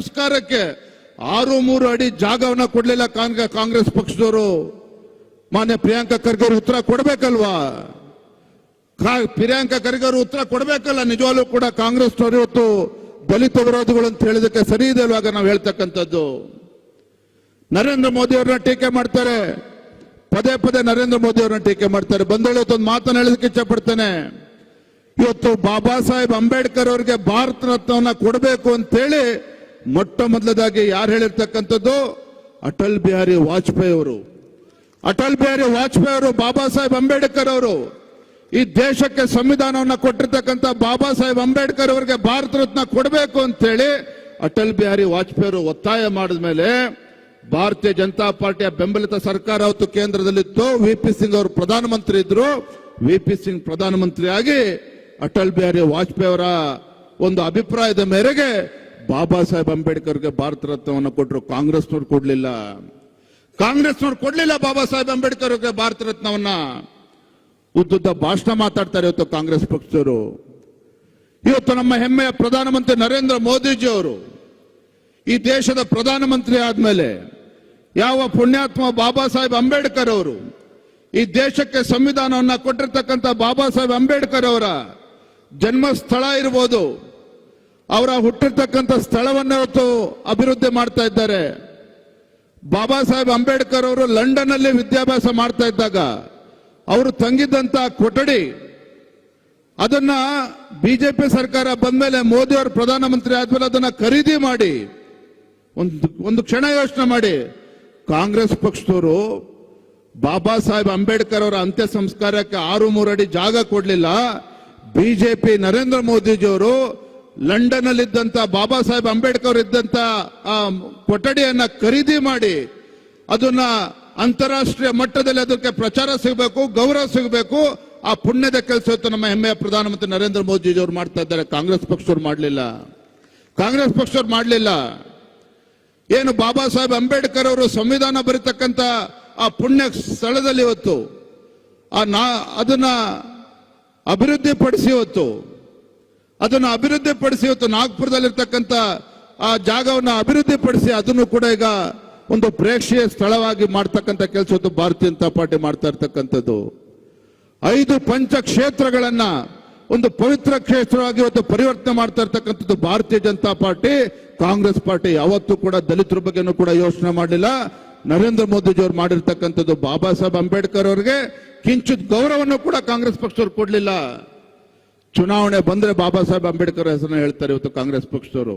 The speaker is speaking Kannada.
ಸಂಸ್ಕಾರಕ್ಕೆ ಆರು ಮೂರು ಅಡಿ ಜಾಗವನ್ನ ಕೊಡ್ಲಿಲ್ಲ ಕಾಂಗ್ರೆ- ಕಾಂಗ್ರೆಸ್ ಪಕ್ಷದವರು. ಮಾನ್ಯ ಪ್ರಿಯಾಂಕಾ ಖರ್ಗೆ ಉತ್ತರ ಕೊಡಬೇಕಲ್ವಾ? ಪ್ರಿಯಾಂಕಾ ಖರ್ಗೆ ಅವರು ಉತ್ತರ ಕೊಡಬೇಕಲ್ಲ, ನಿಜವಾಗ್ಲೂ ಕೂಡ ಕಾಂಗ್ರೆಸ್ ಇವತ್ತು ದಲಿತ ವಿರೋಧಿಗಳು ಅಂತ ಹೇಳಿದಕ್ಕೆ ಸರಿ ಇದೆ ಅಲ್ವಾಗ ನಾವು ಹೇಳ್ತಕ್ಕಂಥದ್ದು? ನರೇಂದ್ರ ಮೋದಿ ಅವ್ರನ್ನ ಟೀಕೆ ಮಾಡ್ತಾರೆ. ಪದೇ ಪದೇ ನರೇಂದ್ರ ಮೋದಿ ಅವ್ರನ್ನ ಟೀಕೆ ಮಾಡ್ತಾರೆ. ಬಂದೇಳಿ ಒಂದು ಮಾತನ್ನ ಹೇಳೋದಕ್ಕೆ ಇಚ್ಛಪಡ್ತೇನೆ ಇವತ್ತು ಬಾಬಾ ಸಾಹೇಬ್ ಅಂಬೇಡ್ಕರ್ ಅವರಿಗೆ ಭಾರತ ರತ್ನವನ್ನ ಕೊಡಬೇಕು ಅಂತೇಳಿ ಮೊಟ್ಟ ಮೊದಲದಾಗಿ ಯಾರು ಹೇಳಿರ್ತಕ್ಕಂಥದ್ದು? ಅಟಲ್ ಬಿಹಾರಿ ವಾಜಪೇಯಿ ಅವರು. ಅಟಲ್ ಬಿಹಾರಿ ವಾಜಪೇಯಿ ಅವರು ಬಾಬಾ ಸಾಹೇಬ್ ಅಂಬೇಡ್ಕರ್ ಅವರು. ಈ ದೇಶಕ್ಕೆ ಸಂವಿಧಾನವನ್ನು ಕೊಟ್ಟಿರ್ತಕ್ಕಂಥ ಬಾಬಾ ಸಾಹೇಬ್ ಅಂಬೇಡ್ಕರ್ ಅವರಿಗೆ ಭಾರತ ರತ್ನ ಕೊಡಬೇಕು ಅಂತೇಳಿ ಅಟಲ್ ಬಿಹಾರಿ ವಾಜಪೇಯಿ ಅವರು ಒತ್ತಾಯ ಮಾಡಿದ ಮೇಲೆ ಭಾರತೀಯ ಜನತಾ ಪಾರ್ಟಿಯ ಬೆಂಬಲಿತ ಸರ್ಕಾರ ಅವತ್ತು ಕೇಂದ್ರದಲ್ಲಿತ್ತು. ವಿ ಪಿ ಸಿಂಗ್ ಅವರು ಪ್ರಧಾನಮಂತ್ರಿ ಇದ್ರು. ವಿ ಪಿ ಸಿಂಗ್ ಪ್ರಧಾನಮಂತ್ರಿಯಾಗಿ ಅಟಲ್ ಬಿಹಾರಿ ವಾಜಪೇಯಿ ಅವರ ಒಂದು ಅಭಿಪ್ರಾಯದ ಮೇರೆಗೆ ಬಾಬಾ ಸಾಹೇಬ್ ಅಂಬೇಡ್ಕರ್ಗೆ ಭಾರತ ರತ್ನವನ್ನು ಕೊಟ್ಟರು ಕಾಂಗ್ರೆಸ್ನವ್ರು ಕೊಡ್ಲಿಲ್ಲ. ಕಾಂಗ್ರೆಸ್ನವ್ರು ಕೊಡಲಿಲ್ಲ ಬಾಬಾ ಸಾಹೇಬ್ ಅಂಬೇಡ್ಕರ್ ಅವ್ರಿಗೆ ಭಾರತ ರತ್ನವನ್ನ. ಉದ್ದುದ್ದ ಭಾಷಣ ಮಾತಾಡ್ತಾರೆ ಇವತ್ತು ಕಾಂಗ್ರೆಸ್ ಪಕ್ಷದವರು. ಇವತ್ತು ನಮ್ಮ ಹೆಮ್ಮೆಯ ಪ್ರಧಾನಮಂತ್ರಿ ನರೇಂದ್ರ ಮೋದಿಜಿ ಅವರು ಈ ದೇಶದ ಪ್ರಧಾನಮಂತ್ರಿ ಆದ್ಮೇಲೆ ಯಾವ ಪುಣ್ಯಾತ್ಮ ಬಾಬಾ ಸಾಹೇಬ್ ಅಂಬೇಡ್ಕರ್ ಅವರು ಈ ದೇಶಕ್ಕೆ ಸಂವಿಧಾನವನ್ನ ಕೊಟ್ಟಿರ್ತಕ್ಕಂಥ ಬಾಬಾ ಸಾಹೇಬ್ ಅಂಬೇಡ್ಕರ್ ಅವರ ಜನ್ಮಸ್ಥಳ ಇರ್ಬೋದು ಅವರ ಹುಟ್ಟಿರ್ತಕ್ಕಂಥ ಸ್ಥಳವನ್ನ ಇವತ್ತು ಅಭಿವೃದ್ಧಿ ಮಾಡ್ತಾ ಇದ್ದಾರೆ. ಬಾಬಾ ಸಾಹೇಬ್ ಅಂಬೇಡ್ಕರ್ ಅವರು ಲಂಡನ್ ಅಲ್ಲಿ ವಿದ್ಯಾಭ್ಯಾಸ ಮಾಡ್ತಾ ಇದ್ದಾಗ ಅವರು ತಂಗಿದ್ದಂತ ಕೊಠಡಿ, ಅದನ್ನ ಬಿಜೆಪಿ ಸರ್ಕಾರ ಬಂದ್ಮೇಲೆ ಮೋದಿ ಅವರು ಪ್ರಧಾನಮಂತ್ರಿ ಆದ್ಮೇಲೆ ಅದನ್ನ ಖರೀದಿ ಮಾಡಿ, ಒಂದು ಒಂದು ಕ್ಷಣ ಯೋಚನೆ ಮಾಡಿ, ಕಾಂಗ್ರೆಸ್ ಪಕ್ಷದವರು ಬಾಬಾ ಸಾಹೇಬ್ ಅಂಬೇಡ್ಕರ್ ಅವರ ಅಂತ್ಯ ಸಂಸ್ಕಾರಕ್ಕೆ ಆರು ಮೂರು ಅಡಿ ಜಾಗ ಕೊಡಲಿಲ್ಲ. ಬಿಜೆಪಿ ನರೇಂದ್ರ ಮೋದಿಜಿಯವರು ಲಂಡನ್ ಅಲ್ಲಿ ಇದ್ದಂತ ಬಾಬಾ ಸಾಹೇಬ್ ಅಂಬೇಡ್ಕರ್ ಇದ್ದಂತ, ಆ, ಕೊಠಡಿಯನ್ನ ಖರೀದಿ ಮಾಡಿ ಅದನ್ನ ಅಂತಾರಾಷ್ಟ್ರೀಯ ಮಟ್ಟದಲ್ಲಿ ಅದಕ್ಕೆ ಪ್ರಚಾರ ಸಿಗಬೇಕು, ಗೌರವ ಸಿಗಬೇಕು. ಆ ಪುಣ್ಯದ ಕೆಲಸ ಇತ್ತು ನಮ್ಮ ಹೆಮ್ಮೆಯ ಪ್ರಧಾನಮಂತ್ರಿ ನರೇಂದ್ರ ಮೋದಿ ಅವರು ಮಾಡ್ತಾ ಇದ್ದಾರೆ. ಕಾಂಗ್ರೆಸ್ ಪಕ್ಷದವ್ರು ಮಾಡಲಿಲ್ಲ. ಕಾಂಗ್ರೆಸ್ ಪಕ್ಷದವ್ರು ಮಾಡಲಿಲ್ಲ. ಏನು ಬಾಬಾ ಸಾಹೇಬ್ ಅಂಬೇಡ್ಕರ್ ಅವರು ಸಂವಿಧಾನ ಬರೀತಕ್ಕಂತ ಆ ಪುಣ್ಯ ಸ್ಥಳದಲ್ಲಿ ಇವತ್ತು ಆ ನಾ, ಅದನ್ನ ಅಭಿವೃದ್ಧಿ ಪಡಿಸಿ ಇವತ್ತು ಅದನ್ನು ಅಭಿವೃದ್ಧಿ ಪಡಿಸಿ ಇವತ್ತು ನಾಗ್ಪುರದಲ್ಲಿರ್ತಕ್ಕಂಥ ಆ ಜಾಗವನ್ನು ಅಭಿವೃದ್ಧಿ ಪಡಿಸಿ ಅದನ್ನು ಕೂಡ ಈಗ ಒಂದು ಪ್ರೇಕ್ಷೀಯ ಸ್ಥಳವಾಗಿ ಮಾಡ್ತಕ್ಕಂಥ ಕೆಲಸ ಇವತ್ತು ಭಾರತೀಯ ಜನತಾ ಪಾರ್ಟಿ ಮಾಡ್ತಾ ಇರ್ತಕ್ಕಂಥದ್ದು. ಐದು ಪಂಚ ಕ್ಷೇತ್ರಗಳನ್ನ ಒಂದು ಪವಿತ್ರ ಕ್ಷೇತ್ರವಾಗಿ ಇವತ್ತು ಪರಿವರ್ತನೆ ಮಾಡ್ತಾ ಇರ್ತಕ್ಕಂಥದ್ದು ಭಾರತೀಯ ಜನತಾ ಪಾರ್ಟಿ. ಕಾಂಗ್ರೆಸ್ ಪಾರ್ಟಿ ಯಾವತ್ತೂ ಕೂಡ ದಲಿತರ ಬಗ್ಗೆನೂ ಕೂಡ ಯೋಚನೆ ಮಾಡಲಿಲ್ಲ. ನರೇಂದ್ರ ಮೋದಿಜಿಯವರು ಮಾಡಿರ್ತಕ್ಕಂಥದ್ದು ಬಾಬಾ ಸಾಹೇಬ್ ಅಂಬೇಡ್ಕರ್ ಅವರಿಗೆ. ಕಿಂಚಿತ್ ಗೌರವವನ್ನು ಕೂಡ ಕಾಂಗ್ರೆಸ್ ಪಕ್ಷದವ್ರು ಕೊಡ್ಲಿಲ್ಲ. ಚುನಾವಣೆ ಬಂದ್ರೆ ಬಾಬಾ ಸಾಹೇಬ್ ಅಂಬೇಡ್ಕರ್ ಹೆಸರನ್ನ ಹೇಳ್ತಾರೆ ಇವತ್ತು ಕಾಂಗ್ರೆಸ್ ಪಕ್ಷದವರು.